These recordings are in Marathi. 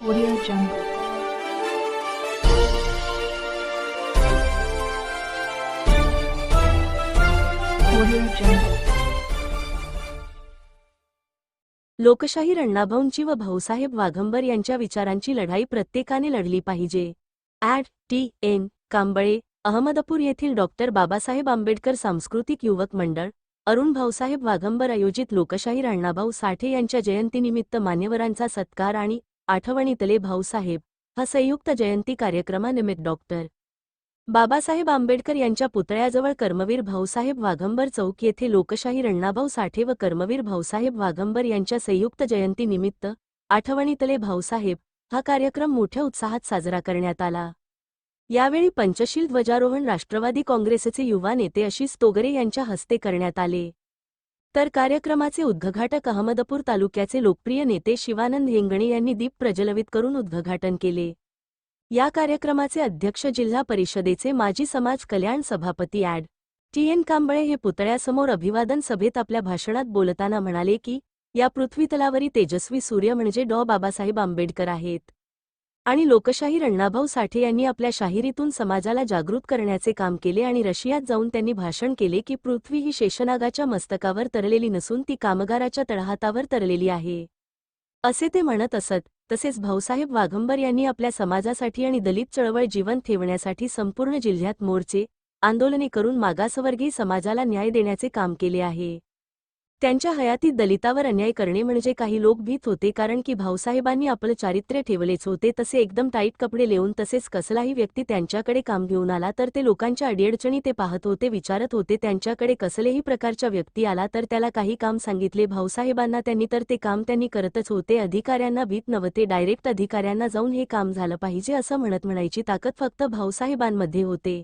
Audio Jungle. लोकशाही अण्णाभाऊंची व भाऊसाहेब वाघंबर यांच्या विचारांची लढाई प्रत्येकाने लढली पाहिजे. Adv T N Kamble Ahmadpur येथील डॉक्टर बाबासाहेब आंबेडकर सांस्कृतिक युवक मंडळ अरुण भाऊसाहेब वाघंबर आयोजित लोकशाहीर अण्णाभाऊ साठे यांच्या जयंतीनिमित्त मान्यवरांचा सत्कार आणि आठवणीतले भाऊसाहेब हा संयुक्त जयंती कार्यक्रमानिमित्त डॉक्टर बाबासाहेब आंबेडकर यांच्या पुतळ्याजवळ कर्मवीर भाऊसाहेब वाघंबर चौक येथे लोकशाही रण्णाभाऊ साठे व कर्मवीर भाऊसाहेब वाघंबर यांच्या संयुक्त जयंतीनिमित्त आठवणीतले भाऊसाहेब हा कार्यक्रम मोठ्या उत्साहात साजरा करण्यात आला. यावेळी पंचशील ध्वजारोहण राष्ट्रवादी काँग्रेसचे युवा नेते आशिष तोगरे यांच्या हस्ते करण्यात आले. तर कार्यक्रमाचे उद्घाटक अहमदपूर तालुक्याचे लोकप्रिय नेते शिवानंद हेंगणे यांनी दीप प्रज्वलित करून उद्घाटन केले. या कार्यक्रमाचे अध्यक्ष जिल्हा परिषदेचे माजी समाज कल्याण सभापती ॲड. टी एन कांबळे हे पुतळ्यासमोर अभिवादन सभेत आपल्या भाषणात बोलताना म्हणाले की या पृथ्वीतलावरी तेजस्वी सूर्य म्हणजे डॉ. बाबासाहेब आंबेडकर आहेत. आणि लोकशाही अण्णाभाऊ साठे यांनी आपल्या शाहिरीतून समाजाला जागृत करण्याचे काम केले आणि रशियात जाऊन त्यांनी भाषण केले की पृथ्वी ही शेषनागाच्या मस्तकावर तरलेली नसून ती कामगाराच्या तळहातावर तरलेली आहे. असे ते म्हणत असत तसेच भाऊसाहेब वाघंबर यांनी आपल्या समाजासाठी आणि दलित चळवळ जिवंत ठेवण्यासाठी संपूर्ण जिल्ह्यात मोर्चे आंदोलने करून मागासवर्गीय समाजाला न्याय देण्याचे काम केले आहे. त्यांच्या हयातीत दलितावर अन्याय करणे म्हणजे काही लोक भीत होते कारण की भाऊसाहेबांनी आपलं चारित्र्य ठेवलेच होते तसे एकदम टाईट कपडे लेऊन तसेच कसलाही व्यक्ती त्यांच्याकडे काम घेऊन आला तर ते लोकांच्या अडीअडचणी ते पाहत होते विचारत होते त्यांच्याकडे कसलेही प्रकारच्या व्यक्ती आला तर त्याला काही काम सांगितले भाऊसाहेबांना त्यांनी तर ते काम त्यांनी करतच होते अधिकाऱ्यांना भीत नव्हते डायरेक्ट अधिकाऱ्यांना जाऊन हे काम झालं पाहिजे असं म्हणत म्हणायची ताकद फक्त भाऊसाहेबांमध्ये होते.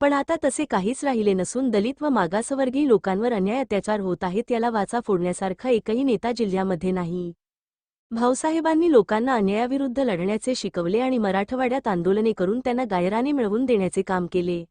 पण आता तसे काहीच राहिले नसून दलित व मागासवर्गीय लोकांवर अन्याय अत्याचार होत आहेत याला वाचा फोडण्यासारखा एकही नेता जिल्ह्यामध्ये नाही. भाऊसाहेबांनी लोकांना अन्यायाविरुद्ध लढण्याचे शिकवले आणि मराठवाड्यात आंदोलने करून त्यांना गायराने मिळवून देण्याचे काम केले.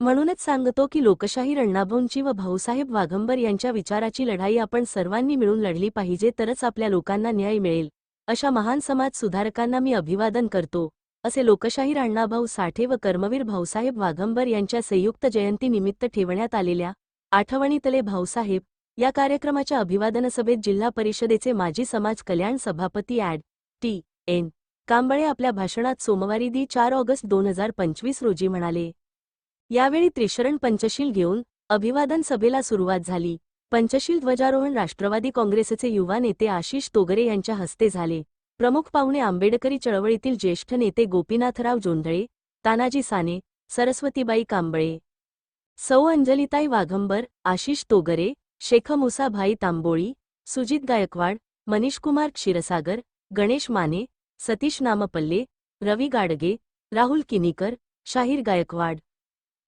म्हणूनच सांगतो की लोकशाही अण्णाभाऊंची व भाऊसाहेब वाघंबर यांच्या विचाराची लढाई आपण सर्वांनी मिळून लढली पाहिजे तरच आपल्या लोकांना न्याय मिळेल अशा महान समाज सुधारकांना मी अभिवादन करतो. असे लोकशाहीर अण्णाभाऊ साठे व कर्मवीर भाऊसाहेब वाघंबर यांच्या संयुक्त जयंतीनिमित्त ठेवण्यात आलेल्या आठवणीतले भाऊसाहेब या कार्यक्रमाच्या अभिवादन सभेत जिल्हा परिषदेचे माजी समाज कल्याण सभापती ॲड. टी. एन. कांबळे आपल्या भाषणात सोमवारी दि चार ऑगस्ट दोन हजार पंचवीस रोजी म्हणाले यावेळी त्रिशरण पंचशील घेऊन अभिवादन सभेला सुरुवात झाली. पंचशील ध्वजारोहण राष्ट्रवादी काँग्रेसचे युवा नेते आशिष तोगरे यांच्या हस्ते झाले. प्रमुख पाहुणे आंबेडकरी चळवळीतील ज्येष्ठ नेते गोपीनाथराव जोंधळे तानाजी साने सरस्वतीबाई कांबळे. सौ अंजलिताई वाघंबर आशिष तोगरे शेख मुसाभाई तांबोळी सुजित गायकवाड मनीषकुमार क्षीरसागर गणेश माने सतीश नामपल्ले रवी गाडगे राहुल किनीकर शाहीर गायकवाड.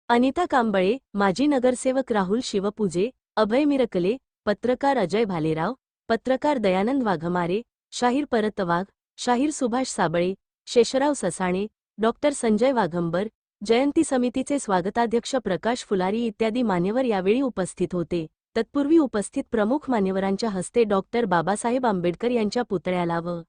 अनिता कांबळे माजी नगरसेवक राहुल शिवपूजे अभय मिरकले पत्रकार अजय भालेराव पत्रकार दयानंद वाघमारे शाहीर परतवाघ शाहीर सुभाष साबळे शेषराव ससाणे डॉक्टर संजय वाघंबर जयंती समितीचे स्वागताध्यक्ष प्रकाश फुलारी इत्यादी मान्यवर यावेळी उपस्थित होते. तत्पूर्वी उपस्थित प्रमुख मान्यवरांच्या हस्ते डॉक्टर बाबासाहेब आंबेडकर यांच्या पुतळ्याला व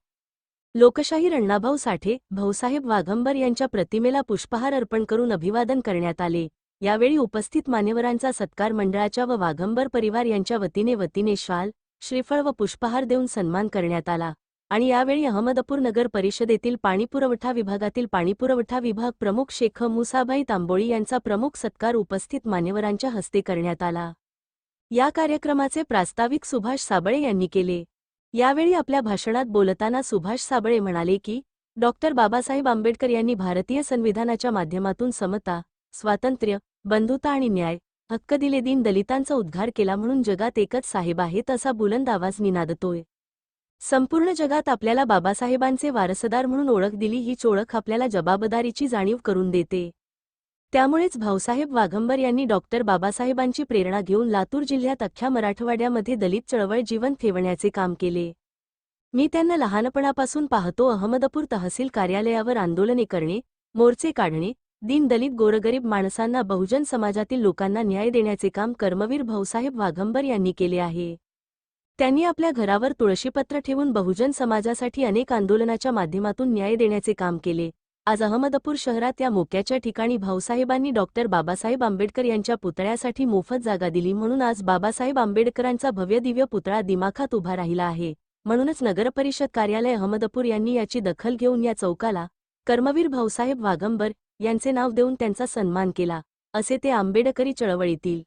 लोकशाहीर अण्णाभाऊ साठे भाऊसाहेब वाघंबर यांच्या प्रतिमेला पुष्पहार अर्पण करून अभिवादन करण्यात आले. यावेळी उपस्थित मान्यवरांचा सत्कार मंडळाच्या व वाघंबर परिवार यांच्या वतीने वतीने शाल श्रीफळ व पुष्पहार देऊन सन्मान करण्यात आला. आणि यावेळी अहमदपूर नगर परिषदेतील पाणीपुरवठा विभागातील पाणीपुरवठा विभाग प्रमुख शेख मुसाभाई तांबोळी यांचा प्रमुख सत्कार उपस्थित मान्यवरांच्या हस्ते करण्यात आला. या कार्यक्रमाचे प्रास्ताविक सुभाष साबळे यांनी केले. यावेळी आपल्या भाषणात बोलताना सुभाष साबळे म्हणाले की डॉक्टर बाबासाहेब आंबेडकर यांनी भारतीय संविधानाच्या माध्यमातून समता स्वातंत्र्य बंधुता आणि न्याय हक्क दिले दिन दलितांचा उद्धार केला म्हणून जगात एकच साहेब आहेत असा बुलंद आवाज निनादतोय. संपूर्ण जगात आपल्याला बाबासाहेबांचे वारसदार म्हणून ओळख दिली हीच ओळख आपल्याला जबाबदारीची जाणीव करून देते. त्यामुळेच भाऊसाहेब वाघंबर यांनी डॉक्टर बाबासाहेबांची प्रेरणा घेऊन लातूर जिल्ह्यात अख्ख्या मराठवाड्यामध्ये दलित चळवळ जिवंत ठेवण्याचे काम केले. मी त्यांना लहानपणापासून पाहतो अहमदपूर तहसील कार्यालयावर आंदोलने करणे मोर्चे काढणे दीन दलित गोरगरीब माणसांना बहुजन समाजातील लोकांना न्याय देण्याचे काम कर्मवीर भाऊसाहेब वाघंबर यांनी केले आहे. त्यांनी आपल्या घरावर तुळशीपत्र ठेवून बहुजन समाजासाठी अनेक आंदोलनाच्या माध्यमातून न्याय देण्याचे काम केले. आज अहमदपूर शहरात या मोक्याच्या ठिकाणी भाऊसाहेबांनी डॉक्टर बाबासाहेब आंबेडकर यांच्या पुतळ्यासाठी मोफत जागा दिली म्हणून आज बाबासाहेब आंबेडकरांचा भव्य दिव्य पुतळा दिमाखात उभा राहिला आहे. म्हणूनच नगरपरिषद कार्यालय अहमदपूर यांनी याची दखल घेऊन या चौकाला कर्मवीर भाऊसाहेब वाघंबर यांचे नाव देऊन त्यांचा सन्मान केला असे ते आंबेडकरी चळवळीतील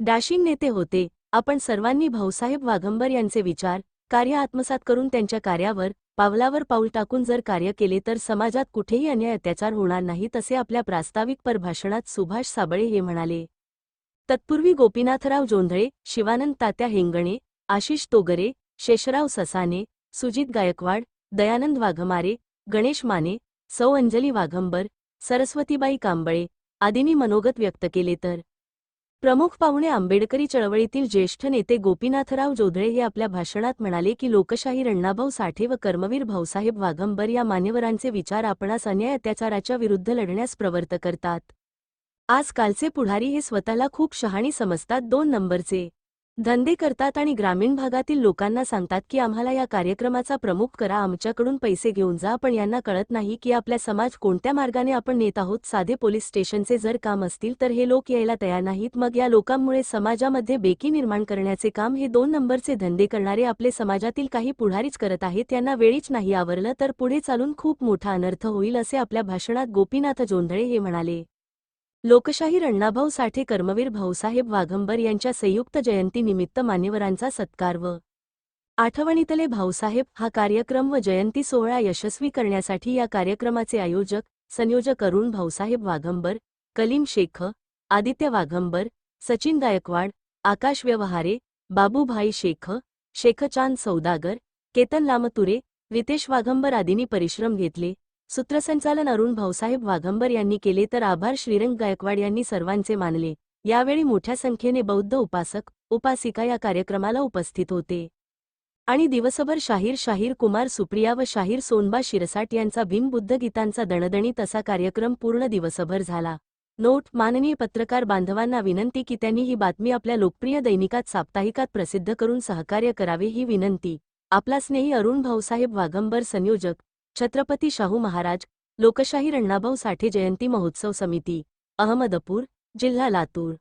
डॅशिंग नेते होते. आपण सर्वांनी भाऊसाहेब वाघंबर यांचे विचार कार्य आत्मसात करून त्यांच्या कार्यावर पावलावर पाऊल टाकून जर कार्य केले तर समाजात कुठेही अन्याय अत्याचार होणार नाही तसे आपल्या प्रास्ताविक परभाषणात सुभाष साबळे हे म्हणाले. तत्पूर्वी गोपीनाथराव जोंधळे शिवानंद तात्या हेंगणे आशिष तोगरे शेषराव ससाने सुजित गायकवाड दयानंद वाघमारे गणेश माने सौ अंजली वाघंबर सरस्वतीबाई कांबळे आदींनी मनोगत व्यक्त केले तर. प्रमुख पाहुणे आंबेडकरी चळवळीतील ज्येष्ठ नेते गोपीनाथराव जोधळे हे आपल्या भाषणात म्हणाले की लोकशाही रण्णाभाऊ साठे व कर्मवीर भाऊसाहेब वाघंबर या मान्यवरांचे विचार आपणास अन्याय अत्याचाराच्या विरुद्ध लढण्यास प्रवर्त करतात. आजकालचे पुढारी हे स्वतःला खूप शहाणी समजतात दोन नंबरचे. धंदे करतात आणि ग्रामीण भागातील लोकांना सांगतात की आम्हाला या कार्यक्रमाचा प्रमुख करा आमच्याकडून पैसे घेऊन जा पण यांना कळत नाही की आपल्या समाज कोणत्या मार्गाने आपण नेत आहोत. साधे पोलीस स्टेशनचे जर काम असतील तर हे लोक यायला तयार नाहीत. मग या लोकांमुळे समाजामध्ये बेकी निर्माण करण्याचे काम हे दोन नंबरचे धंदे करणारे आपले समाजातील काही पुढारीच करत आहेत. त्यांना वेळीच नाही आवरलं तर पुढे चालून खूप मोठा अनर्थ होईल असे आपल्या भाषणात गोपीनाथ जोंधळे हे म्हणाले. लोकशाही अण्णाभाऊ साठे कर्मवीर भाऊसाहेब वाघंबर यांच्या संयुक्त जयंतीनिमित्त मान्यवरांचा सत्कार व आठवणीतले भाऊसाहेब हा कार्यक्रम व जयंती सोहळा यशस्वी करण्यासाठी या कार्यक्रमाचे आयोजक संयोजक अरुण भाऊसाहेब वाघंबर कलीम शेख आदित्य वाघंबर सचिन गायकवाड आकाश व्यवहारे बाबूभाई शेख शेखचांद सौदागर केतन लामतुरे रितेश वाघंबर आदींनी परिश्रम घेतले. सूत्रसंचालन अरुण भाऊसाहेब वाघंबर यांनी केले तर आभार. श्रीरंग गायकवाड यांनी सर्वांचे मानले. यावेळी मोठ्या संख्येने बौद्ध उपासक उपासिका या कार्यक्रमाला उपस्थित होते. आणि दिवसभर शाहीर शाहीर कुमार सुप्रिया व शाहीर सोनबा शिरसाट यांचा भीमबुद्ध गीतांचा दणदणीत असा कार्यक्रम पूर्ण दिवसभर झाला. नोट माननीय पत्रकार बांधवांना विनंती की त्यांनी ही बातमी आपल्या लोकप्रिय दैनिकात साप्ताहिकात प्रसिद्ध करून सहकार्य करावे ही विनंती. आपला स्नेही अरुण भाऊसाहेब वाघंबर संयोजक छत्रपती शाहू महाराज लोकशाही अण्णाभाऊ साठे जयंती महोत्सव समिती अहमदपूर जिल्हा लातूर.